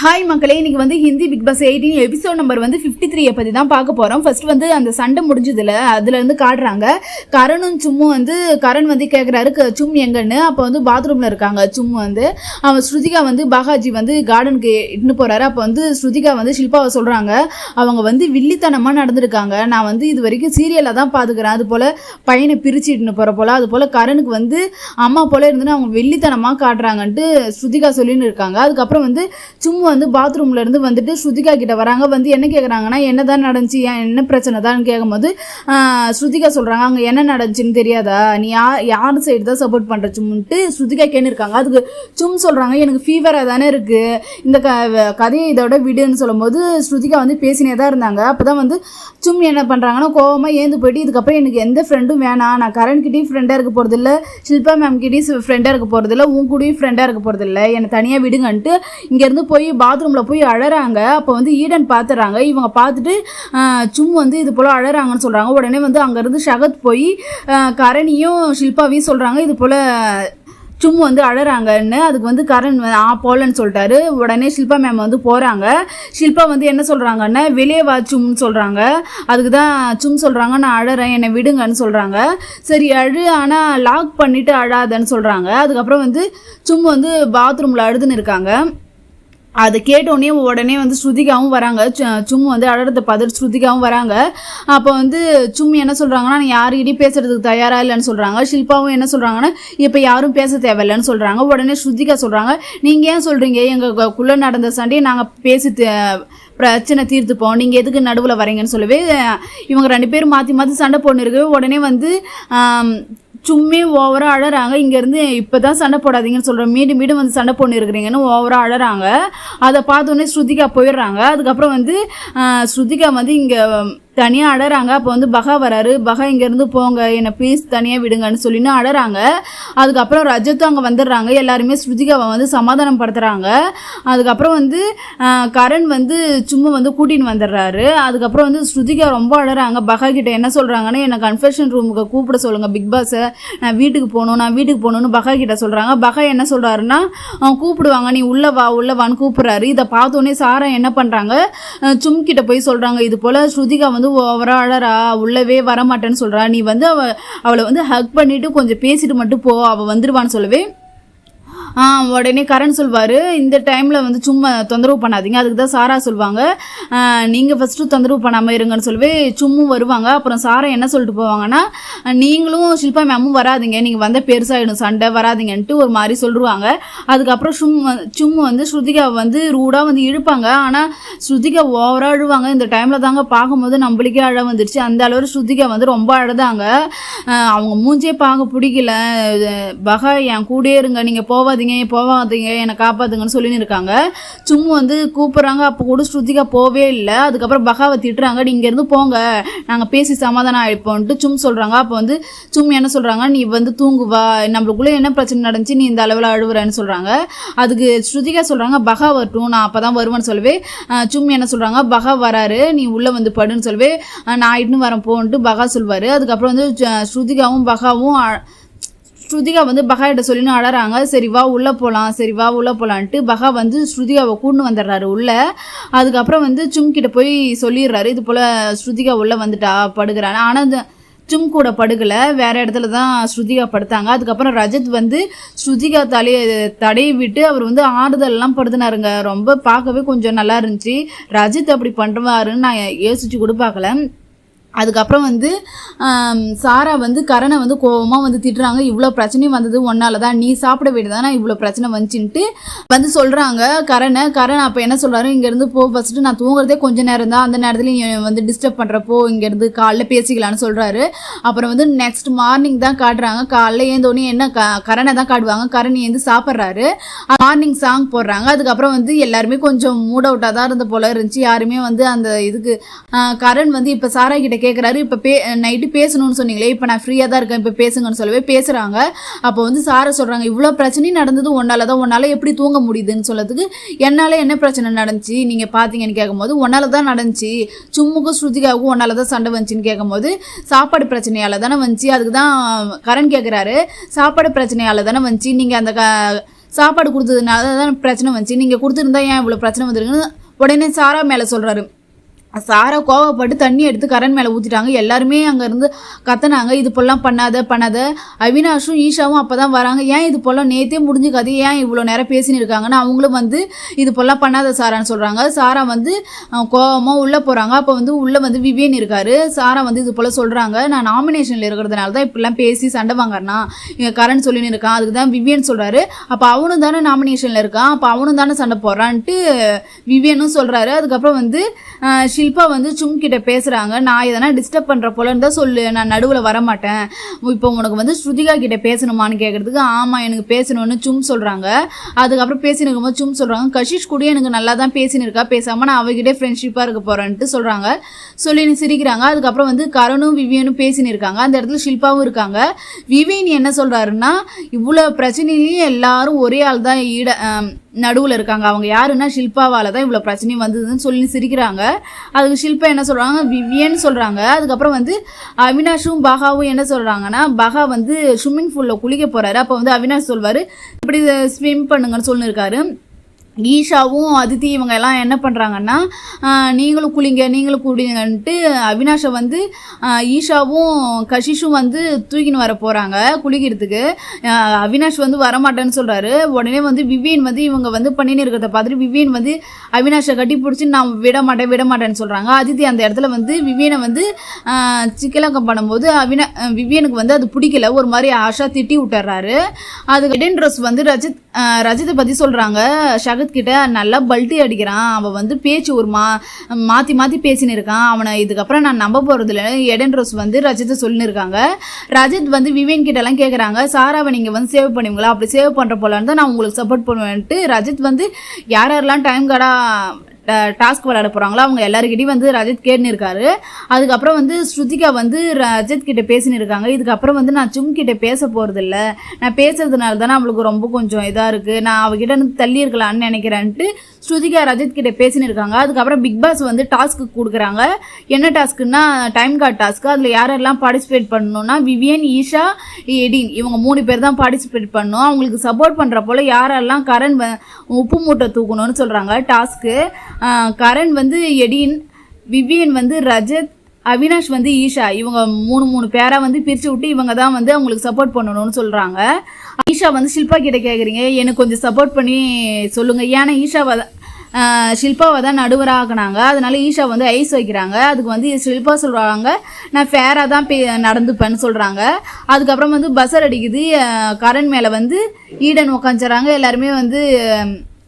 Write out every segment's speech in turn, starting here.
Hi மக்களே. இன்னைக்கு வந்து Hindi Bigg Boss eighteen episode number வந்து ஃபிஃப்டி த்ரீயை பற்றி தான் பார்க்க போகிறோம் ஃபர்ஸ்ட் வந்து அந்த சண்டை முடிஞ்சதுல அதுலேருந்து காட்டுறாங்க. கரணும் சும்மும் வந்து கரண் வந்து கேட்குறாரு சும் எங்கன்னு. அப்போ வந்து பாத்ரூமில் இருக்காங்க சும்மு வந்து. அவன் ஸ்ருதிகா வந்து பாகாஜி வந்து கார்டனுக்கு இட்டுன்னு போகிறாரு அப்போ வந்து ஸ்ருதிகா வந்து ஷில்பாவை சொல்கிறாங்க அவங்க வந்து வில்லித்தனமாக நடந்திருக்காங்க. நான் வந்து இது வரைக்கும் சீரியலில் தான் பார்த்துக்கிறேன் அது போல் பையனை பிரிச்சு இட்டுன்னு போகிற போல். அது போல் கரனுக்கு வந்து அம்மா போல் இருந்துன்னு அவங்க வெள்ளித்தனமாக காட்டுறாங்கன்ட்டு ஸ்ருதிகா சொல்லின்னு இருக்காங்க. அதுக்கப்புறம் வந்து சும்மா வந்து பாத்ரூம்ல இருந்து வந்துட்டு ஸ்ருதிகா கிட்ட வராங்க. வந்து என்ன கேட்குறாங்கன்னா என்ன தான் நடந்துச்சு? ஏன் என்ன பிரச்சனை தான் கேட்கும்போது ஸ்ருதிகா சொல்கிறாங்க அங்கே என்ன நடந்துச்சுன்னு தெரியாதா? நீ யா யார் சைடு தான் சப்போர்ட் பண்ணுற சும்முன்ட்டு ஸ்ருதிகா கேன்னு இருக்காங்க அதுக்கு சும் சொல்கிறாங்க எனக்கு ஃபீவராக தானே இருக்குது இந்த க கதையை இதோட விடுன்னு சொல்லும்போது ஸ்ருதிகா வந்து பேசினே தான் இருந்தாங்க. அப்போ தான் வந்து சும் என்ன பண்ணுறாங்கன்னா கோவமாக ஏந்து போயிட்டு இதுக்கப்புறம் எனக்கு எந்த ஃப்ரெண்டும் வேணாம். நான் கரண்ட்கிட்டையும் ஃப்ரெண்டாக இருக்க போகிறதில்ல ஷில்பா மேம் கிட்டேயும் ஃப்ரெண்டாக இருக்க போகிறதில்ல உன் கூடயும் ஃப்ரெண்டாக இருக்க போகிறதில்ல என்னை தனியாக விடுங்கன்ட்டு இங்கேருந்து போய் பாத்ரூமில் போய் அழறாங்க. அப்போ வந்து ஈடன் பார்த்துறாங்க இவங்க பார்த்துட்டு சும் வந்து இது போல் அழறாங்கன்னு சொல்கிறாங்க உடனே வந்து அங்கேருந்து ஷகத் போய் கரணியும் ஷில்பாவையும் சொல்கிறாங்க இது போல் சும் வந்து அழறாங்கன்னு. அதுக்கு வந்து கரண் ஆ போலன்னு சொல்லிட்டாரு. உடனே ஷில்பா மேம் வந்து போகிறாங்க ஷில்பா வந்து என்ன சொல்கிறாங்கன்னா வெளியே வா சும்னு சொல்கிறாங்க அதுக்கு தான் சும் சொல்கிறாங்க நான் அழறேன் என்னை விடுங்கன்னு சொல்கிறாங்க சரி அழு ஆனால் லாக் பண்ணிவிட்டு அழாதன்னு சொல்கிறாங்க அதுக்கப்புறம் வந்து சும் வந்து பாத்ரூமில் அழுதுன்னு இருக்காங்க. அதை கேட்டோடனே உடனே வந்து ஸ்ருதிகாவும் வராங்க. சும் வந்து அழறத பார்த்துட்டு ஸ்ருதிகாவும் வராங்க. அப்போ வந்து சும் என்ன சொல்கிறாங்கன்னா நான் யாருக்கிட்டையும் பேசுறதுக்கு தயாராக இல்லைன்னு சொல்கிறாங்க ஷில்பாவும் என்ன சொல்கிறாங்கன்னா இப்போ யாரும் பேச தேவையில்லைன்னு சொல்கிறாங்க உடனே ஸ்ருதிகா சொல்கிறாங்க நீங்கள் ஏன் சொல்கிறீங்க எங்களுக்குள்ளே நடந்த சண்டையை நாங்கள் பேசி பிரச்சனை தீர்த்துப்போம். நீங்கள் எதுக்கு நடுவில் வரீங்கன்னு சொல்லவே இவங்க ரெண்டு பேரும் மாற்றி மாற்றி சண்டை போட்டு உடனே வந்து சும்மே ஓவராக அழறாங்க. இங்கேருந்து இப்போ தான் சண்டை போடாதீங்கன்னு சொல்கிறேன் மீண்டும் மீண்டும் வந்து சண்டை போட்டு இருக்கிறீங்கன்னு ஓவராக அழறாங்க. அதை பார்த்தோன்னே ஸ்ருதிகா போயிடுறாங்க. அதுக்கப்புறம் வந்து ஸ்ருதிகா வந்து இங்கே தனியாக அடறாங்க. அப்போ வந்து பகா வராரு. பகா இங்கேருந்து போங்க. என்னை ப்ளீஸ் தனியாக விடுங்கன்னு சொல்லின்னு அடறாங்க. அதுக்கப்புறம் ரஜத்தும் அங்கே வந்துடுறாங்க. எல்லாருமே ஸ்ருதிகாவை வந்து சமாதானம் படுத்துகிறாங்க அதுக்கப்புறம் வந்து கரண் வந்து சும்மா வந்து கூட்டின்னு வந்துடுறாரு. அதுக்கப்புறம் வந்து ஸ்ருதிகா ரொம்ப அழறாங்க பகா கிட்ட என்ன சொல்கிறாங்கன்னா என்னை கன்ஃபெஷன் ரூமுக்கு கூப்பிட சொல்லுங்கள் பிக் பாஸை நான் வீட்டுக்கு போகணும். நான் வீட்டுக்கு போகணும்னு பகா கிட்ட சொல்கிறாங்க பகா என்ன சொல்கிறாருன்னா கூப்பிடுவாங்க. நீ உள்ளே வா. உள்ளே வான்னு கூப்பிட்றாரு. இதை பார்த்தோன்னே சாரா என்ன பண்ணுறாங்க சும் கிட்ட போய் சொல்கிறாங்க இது போல் ஸ்ருதிகா வந்து ஓவரா அழறா உள்ளவே வரமாட்டேன்னு சொல்கிறா நீ வந்து அவ அவளை வந்து ஹக் பண்ணிவிட்டு கொஞ்சம் பேசிட்டு மட்டும் போ. அவள் வந்துடுவான்னு சொல்லவே உடனே கரண் சொல்வார் இந்த டைமில் வந்து சும்மா தொந்தரவு பண்ணாதீங்க அதுக்கு தான் சாரா சொல்லுவாங்க நீங்கள் ஃபஸ்ட்டு தொந்தரவு பண்ணாமல் இருங்கன்னு சொல்லவே சும்மும் வருவாங்க. அப்புறம் சாரா என்ன சொல்லிட்டு போவாங்கன்னா நீங்களும் ஷில்பா மேமும் வராதீங்க நீங்கள் வந்த பெருசாகிடும் சண்டை வராதீங்கன்ட்டு ஒரு மாதிரி சொல்லிடுவாங்க அதுக்கப்புறம் சும் சும்மு வந்து ஸ்ருதிகா வந்து ரூடாக வந்து இழுப்பாங்க. ஆனால் ஸ்ருதிகா ஓவராக அழுவாங்க இந்த டைமில் தாங்க பார்க்கும்போது நம்மளுக்கே அழ வந்துடுச்சு அந்த அளவு ஸ்ருதிகா வந்து ரொம்ப அழுதாங்க. அவங்க மூஞ்சே பார்க்க பிடிக்கல. பகா என் கூடயே இருங்க நீங்கள் போவாதீங்க போவாதீங்க என்னை காப்பாத்துங்கன்னு சொல்லின்னு இருக்காங்க. சும்மா வந்து கூப்பிட்றாங்க அப்போ கூட ஸ்ருதிகா போவே இல்லை. அதுக்கப்புறம் பகாவை திட்டுறாங்க நீ இங்கேருந்து போங்க நாங்கள் பேசி சமாதானம் ஆகிப்போன்ட்டு சும் சொல்கிறாங்க அப்போ வந்து சும் என்ன சொல்கிறாங்க நீ வந்து தூங்குவா நம்மளுக்குள்ளே என்ன பிரச்சனை நடந்துச்சு நீ இந்த அளவில் அழுவுறேன்னு சொல்கிறாங்க அதுக்கு ஸ்ருதிகா சொல்கிறாங்க பகா வரட்டும் நான் அப்போ தான் வருவேன்னு சொல்லவே. சும் என்ன சொல்கிறாங்க பகா வராரு நீ உள்ளே வந்து படுன்னு சொல்லவே. நான் இட்டுன்னு வரேன் போன்ட்டு பகா சொல்வார். அதுக்கப்புறம் வந்து ஸ்ருதிகாவும் பகாவும் ஸ்ருதிகா வந்து பகாயிட்ட சொல்லின்னு அழறாங்க. சரி வா உள்ளே போகலாம் சரி வா உள்ளே போகலான்ட்டு பகா வந்து ஸ்ருதிகாவை கூண்டு வந்துடுறாரு உள்ளே. அதுக்கப்புறம் வந்து சும் கிட்ட போய் சொல்லிடுறாரு இது போல் ஸ்ருதிகா உள்ளே வந்துட்டா படுக்கிறான்னு. ஆனால் அந்த சும் கூட படுக்கலை. வேற இடத்துல தான் ஸ்ருதிகா படுத்தாங்க. அதுக்கப்புறம் ரஜத் வந்து ஸ்ருதிகா தலையை தடையை விட்டு அவர் வந்து ஆறுதல்லாம் படுத்தினாருங்க. ரொம்ப பார்க்கவே கொஞ்சம் நல்லா இருந்துச்சு. ரஜித் அப்படி பண்ணுவாருன்னு நான் யோசிச்சு கூட பார்க்கல. அதுக்கப்புறம் வந்து சாரா வந்து கரணை வந்து கோவமாக வந்து திட்டுறாங்க. இவ்வளோ பிரச்சனையும் வந்தது ஒன்னால தான். நீ சாப்பிட வேண்டியதானே இவ்வளோ பிரச்சனை வந்துச்சுன்ட்டு வந்து சொல்கிறாங்க கரணை. கரண் அப்போ என்ன சொல்கிறாரு இங்கேருந்து போ ஃபஸ்ட்டு நான் தூங்குறதே கொஞ்சம் நேரம் தான். அந்த நேரத்தில் வந்து டிஸ்டர்ப் பண்ணுறப்போ இங்கேருந்து காலைல பேசிக்கலான்னு சொல்கிறாரு அப்புறம் வந்து நெக்ஸ்ட் மார்னிங் தான் காட்டுறாங்க. காலைல ஏந்தோடனே என்ன க கரணை தான் காட்டுவாங்க. கரண் ஏந்து சாப்பிட்றாரு. மார்னிங் சாங் போடுறாங்க. அதுக்கப்புறம் வந்து எல்லாருமே கொஞ்சம் மூட் அவுட்டாக தான் இருந்த போல இருந்துச்சு. யாருமே வந்து அந்த இதுக்கு கரண் வந்து இப்போ சாரா கிட்ட கேட்குறாரு இப்போ பே நைட்டு பேசணும்னு சொன்னீங்களே இப்போ நான் ஃப்ரீயாக தான் இருக்கேன் இப்போ பேசுங்கன்னு சொல்லவே பேசுகிறாங்க அப்போ வந்து சாரை சொல்கிறாங்க இவ்வளோ பிரச்சனையும் நடந்தது ஒன்னால தான் உன்னால் எப்படி தூங்க முடியுதுன்னு சொல்லதுக்கு என்னால் என்ன பிரச்சனை நடந்துச்சு? நீங்கள் பார்த்தீங்கன்னு கேட்கும்போது ஒன்னால தான் நடந்துச்சு. சும்முக்கும் ஸ்ருதிகாவுக்கும் ஒன்னால தான் சண்டை வந்துச்சுன்னு கேட்கும்போது சாப்பாடு பிரச்சனையால் தானே வந்துச்சு. அதுக்கு தான் கரண் கேட்குறாரு சாப்பாடு பிரச்சனையால் தானே வந்துச்சு. நீங்கள் அந்த க சாப்பாடு கொடுத்ததுனால தான் பிரச்சனை வந்துச்சு. நீங்கள் கொடுத்துருந்தா ஏன் இவ்வளோ பிரச்சனை வந்துருக்குன்னு உடனே சாரா மேலே சொல்கிறாரு சாரா கோவப்பட்டு தண்ணி எடுத்து கரண் மேலே ஊற்றிட்டாங்க எல்லாருமே அங்கேருந்து கத்துனாங்க. இது போலாம் பண்ணாத பண்ணாத. அவினாஷும் ஈஷாவும் அப்போ தான் வராங்க. ஏன் இது போல் நேற்றே முடிஞ்சு கதை ஏன் இவ்வளோ நேரம் பேசின்னு இருக்காங்கன்னு அவங்களும் வந்து இது போலாம் பண்ணாத சாரான்னு சொல்கிறாங்க சாரா வந்து கோவமாக உள்ளே போகிறாங்க அப்போ வந்து உள்ளே வந்து விவேன் இருக்காரு. சாரா வந்து இது போல் சொல்கிறாங்க நான் நாமினேஷனில் இருக்கிறதுனால தான் இப்படிலாம் பேசி சண்டை வாங்குறேன்னா இங்கே கரண் சொல்லின்னு இருக்கான். அதுக்கு தான் விவேன் சொல்கிறாரு அப்போ அவனும் தானே நாமினேஷனில் இருக்கான். அப்போ அவனும் தானே சண்டை போடுறான்ட்டு விவேனும் சொல்கிறாரு அதுக்கப்புறம் வந்து ஷில் இப்போ வந்து சுங் கிட்ட பேசுகிறாங்க நான் எதனா டிஸ்டர்ப் பண்ணுற போல இருந்தால் சொல்லு. நான் நடுவில் வரமாட்டேன். இப்போ உனக்கு வந்து ஸ்ருதிகா கிட்ட பேசணுமான்னு கேட்குறதுக்கு ஆமாம் எனக்கு பேசணும்னு சும் சொல்கிறாங்க அதுக்கப்புறம் பேசினு இருக்கும்போது சும் சொல்கிறாங்க கஷிஷ் கூட எனக்கு நல்லா தான் பேசினு இருக்கா பேசாமல் நான் அவகிட்டே ஃப்ரெண்ட்ஷிப்பாக இருக்க போகிறேன்ட்டு சொல்கிறாங்க சொல்லி சிரிக்கிறாங்க. அதுக்கப்புறம் வந்து கரணும் விவியனும் பேசினு இருக்காங்க அந்த இடத்துல ஷில்பாவும் இருக்காங்க. விவியன் என்ன சொல்கிறாருன்னா இவ்வளோ பிரச்சனையிலையும் எல்லாரும் ஒரே ஆள் தான் ஈட நடுவில் இருக்காங்க. அவங்க யாருன்னா ஷில்பாவால் தான் இவ்வளோ பிரச்சனையும் வந்ததுன்னு சொல்லி சிரிக்கிறாங்க. அதுக்கு ஷில்பா என்ன சொல்கிறாங்க விவியன்னு சொல்கிறாங்க அதுக்கப்புறம் வந்து அவினாஷும் பகாவும் என்ன சொல்கிறாங்கன்னா பகா வந்து ஸ்விம்மிங் பூலில் குளிக்க போகிறாரு அப்போ வந்து அவினாஷ் சொல்வார் இப்படி ஸ்விம் பண்ணுங்கன்னு சொல்லியிருக்காரு ஈஷாவும் அதித்தி இவங்க எல்லாம் என்ன பண்ணுறாங்கன்னா நீங்களும் குளிங்க நீங்களும் குளிங்கன்ட்டு அவினாஷை வந்து ஈஷாவும் கஷிஷும் வந்து தூக்கின்னு வர போகிறாங்க குளிக்கிறதுக்கு. அவினாஷ் வந்து வரமாட்டேன்னு சொல்கிறாரு உடனே வந்து விவியன் வந்து இவங்க வந்து பண்ணின்னு இருக்கிறத பார்த்துட்டு விவியன் வந்து அவினாஷை கட்டி பிடிச்சி நான் விட மாட்டேன் விட மாட்டேன்னு சொல்கிறாங்க அதித்தி அந்த இடத்துல வந்து விவியனை வந்து ஆஹ், சிக்கலக்கம் பண்ணும்போது அவினா விவியனுக்கு வந்து அது பிடிக்கல. ஒரு மாதிரி ஆஷா திட்டி விட்டுறாரு. அது இடன் ட்ரெஸ் வந்து ரஜித் ரஜித்தை பற்றி சொல்கிறாங்க ஷகத் கிட்ட நல்லா பல்ட்டி அடிக்கிறான். அவன் வந்து பேச்சு ஒரு மா மாற்றி மாற்றி பேசின்னு இருக்கான் அவனை இதுக்கப்புறம் நான் நம்ப போகிறதில்ல எடன் ரோஸ் வந்து ரஜித்தை சொல்லின்னு இருக்காங்க ரஜித் வந்து விவேன் கிட்டலாம் கேட்குறாங்க சாராவை நீங்கள் வந்து சேவ் பண்ணுவீங்களா? அப்படி சேவ் பண்ணுற போலான்னு தான் நான் உங்களுக்கு சப்போர்ட் பண்ணுவேன்ட்டு. ரஜித் வந்து யார் யாரெல்லாம் டைம் கார்டாக டாஸ்க் விளையாட போகிறாங்களோ அவங்க எல்லாருக்கிட்டையும் வந்து ரஜித் கேட்டுன்னு இருக்காரு. அதுக்கப்புறம் வந்து ஸ்ருதிகா வந்து ரஜித் கிட்ட பேசின்னு இருக்காங்க. இதுக்கப்புறம் வந்து நான் சும் கிட்ட பேச போகிறதில்ல நான் பேசுறதுனால தானே அவளுக்கு ரொம்ப கொஞ்சம் இதாக இருக்குது நான் அவகிட்ட இருந்து தள்ளி இருக்கலாம்னு நினைக்கிறேன்ட்டு ஸ்ருதிகா ரஜித் கிட்ட பேசின்னு இருக்காங்க. அதுக்கப்புறம் பிக் பாஸ் வந்து டாஸ்க்கு கொடுக்குறாங்க. என்ன டாஸ்க்குன்னா டைம் கார்டு டாஸ்க்கு அதில் யாரெல்லாம் பார்ட்டிசிபேட் பண்ணணும்னா விவியன் ஈஷா எடின். இவங்க மூணு பேர் தான் பார்ட்டிசிபேட் பண்ணணும். அவங்களுக்கு சப்போர்ட் பண்ணுற போல் யாரெல்லாம் கரண் உப்பு மூட்டை தூக்கணும்னு சொல்கிறாங்க டாஸ்க்கு கரண் வந்து எடின் விவியன் வந்து ரஜத் அவினாஷ் வந்து ஈஷா. இவங்க மூணு மூணு பேராக வந்து பிரித்து விட்டு இவங்க தான் வந்து அவங்களுக்கு சப்போர்ட் பண்ணணும்னு சொல்கிறாங்க ஈஷா வந்து ஷில்பா கிட்ட கேட்குறீங்க எனக்கு கொஞ்சம் சப்போர்ட் பண்ணி சொல்லுங்கள் ஏன்னா ஈஷாவை தான் ஷில்பாவை தான் நடுவராக ஆக்குனாங்க அதனால ஈஷா வந்து ஐஸ் வைக்கிறாங்க. அதுக்கு வந்து ஷில்பா சொல்கிறாங்க நான் ஃபேராக தான் பே நடந்துப்பேன்னு சொல்கிறாங்க அதுக்கப்புறம் வந்து பஸ்ஸர் அடிக்குது. கரண் மேலே வந்து ஈடன் உக்காந்துறாங்க எல்லாருமே வந்து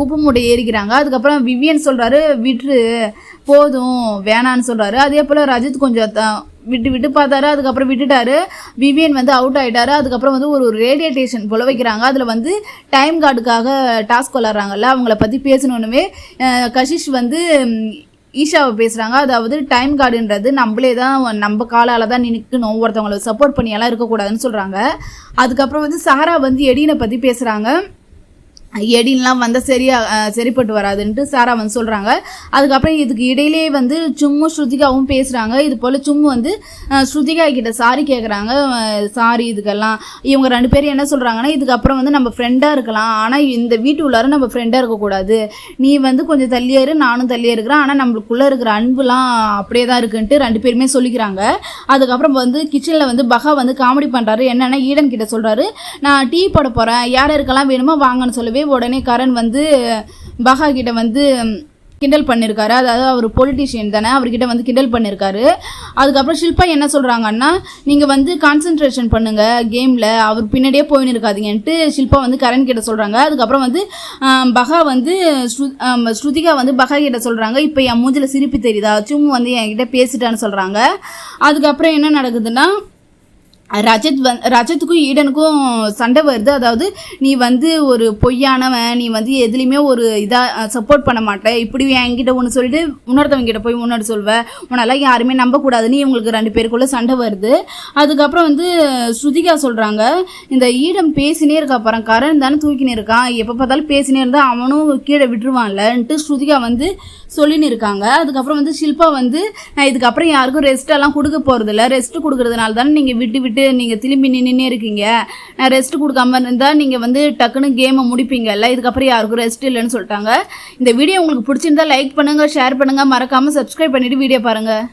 உப்பு மூட்டை ஏறிக்கிறாங்க. அதுக்கப்புறம் விவியன் சொல்கிறாரு விட்டுரு போதும் வேணான்னு சொல்கிறாரு அதே போல் ரஜித் கொஞ்சம் விட்டு விட்டு பார்த்தாரு. அதுக்கப்புறம் விட்டுட்டாரு. விவியன் வந்து அவுட் ஆகிட்டாரு அதுக்கப்புறம் வந்து ஒரு ரேடியோ ஸ்டேஷன் போல வைக்கிறாங்க. அதில் வந்து டைம் கார்டுக்காக டாஸ்க் விளாட்றாங்கல்ல அவங்கள பற்றி பேசணுன்னுமே கஷிஷ் வந்து ஈஷாவை பேசுகிறாங்க அதாவது டைம் கார்டுன்றது நம்மளே தான் நம்ம காலால் தான் நிற்கணும் ஒருத்தவங்களை சப்போர்ட் பண்ணியெல்லாம் இருக்கக்கூடாதுன்னு சொல்கிறாங்க அதுக்கப்புறம் வந்து சாரா வந்து எடினை பற்றி பேசுகிறாங்க எடின்லாம் வந்தால் சரியா சரிப்பட்டு வராதுன்ட்டு சாரா வந்து சொல்கிறாங்க அதுக்கப்புறம் இதுக்கு இடையிலே வந்து சும்மு ஸ்ருதிகாவும் பேசுகிறாங்க இது போல் சும்மு வந்து ஸ்ருதிகா கிட்ட சாரி கேட்குறாங்க சாரி இதுக்கெல்லாம். இவங்க ரெண்டு பேரும் என்ன சொல்கிறாங்கன்னா இதுக்கப்புறம் வந்து நம்ம ஃப்ரெண்டாக இருக்கலாம். ஆனால் இந்த வீட்டு உள்ளார நம்ம ஃப்ரெண்டாக இருக்கக்கூடாது. நீ வந்து கொஞ்சம் தள்ளியே இரு நானும் தள்ளியே இருக்கிறேன். ஆனால் நம்மளுக்குள்ளே இருக்கிற அன்புலாம் அப்படியே தான் இருக்குன்ட்டு ரெண்டு பேருமே சொல்லிக்கிறாங்க. அதுக்கப்புறம் வந்து கிச்சனில் வந்து பகா வந்து காமெடி பண்ணுறாரு என்னென்னா ஈடன் கிட்ட சொல்கிறாரு நான் டீ போட போகிறேன் யார் யாருக்கெல்லாம் வேணுமோ வாங்கன்னு சொல்லவே உடனே கரண் வந்து பகா கிட்ட வந்து கிண்டல் பண்ணியிருக்காரு அதாவது அவர் பொலிட்டிஷியன் தானே அவர்கிட்ட வந்து கிண்டல் பண்ணியிருக்காரு அதுக்கப்புறம் ஷில்பா என்ன சொல்கிறாங்கன்னா நீங்கள் வந்து கான்சென்ட்ரேஷன் பண்ணுங்கள் கேமில் அவர் பின்னாடியே போயின்னு இருக்காதீங்கன்ட்டு ஷில்பா வந்து கரண் கிட்ட சொல்கிறாங்க அதுக்கப்புறம் வந்து பகா வந்து ஸ்ரு- ஸ்ருதிகா வந்து பகா கிட்ட சொல்கிறாங்க இப்போ என் மூஞ்சில் சிரிப்பு தெரியுதா? சும்மா வந்து என்கிட்ட பேசிட்டான்னு சொல்கிறாங்க அதுக்கப்புறம் என்ன நடக்குதுன்னா ரஜத் வந் ரஜத்துக்கும் ஈடனுக்கும் சண்டை வருது. அதாவது நீ வந்து ஒரு பொய்யானவன் நீ வந்து எதுலேயுமே ஒரு இதாக சப்போர்ட் பண்ண மாட்டேன் இப்படி என்கிட்ட ஒன்று சொல்லிட்டு இன்னொருத்தவங்க கிட்ட போய் முன்னாடி சொல்வேன் உன்னெல்லாம் யாருமே நம்பக்கூடாதுன்னு இவங்களுக்கு ரெண்டு பேருக்குள்ளே சண்டை வருது. அதுக்கப்புறம் வந்து ஸ்ருதிகா சொல்கிறாங்க இந்த ஈடம் பேசினே இருக்க அப்புறம் கரண் தானே தூக்கினே இருக்கான். எப்போ பார்த்தாலும் பேசினே இருந்தால் அவனும் கீழே விட்டுருவான்லன்ட்டு ஸ்ருதிகா வந்து சொல்லின்னு இருக்காங்க. அதுக்கப்புறம் வந்து ஷில்பா வந்து நான் இதுக்கப்புறம் யாருக்கும் ரெஸ்ட் எல்லாம் கொடுக்க போகிறதில்ல ரெஸ்ட் கொடுக்கறதுனால தானே நீங்கள் விட்டு விட்டு போயிட்டு நீங்கள் திரும்பி நின்றுனே இருக்கீங்க. நான் ரெஸ்ட் கொடுக்காம இருந்தால் நீங்கள் வந்து டக்குன்னு கேமை முடிப்பீங்கல்ல இதுக்கப்புறம் யாருக்கும் ரெஸ்ட் இல்லைன்னு சொல்லிட்டாங்க. இந்த வீடியோ உங்களுக்கு பிடிச்சிருந்தா லைக் பண்ணுங்கள் ஷேர் பண்ணுங்கள் மறக்காமல் சப்ஸ்கிரைப் பண்ணிவிட்டு வீடியோ பாருங்கள்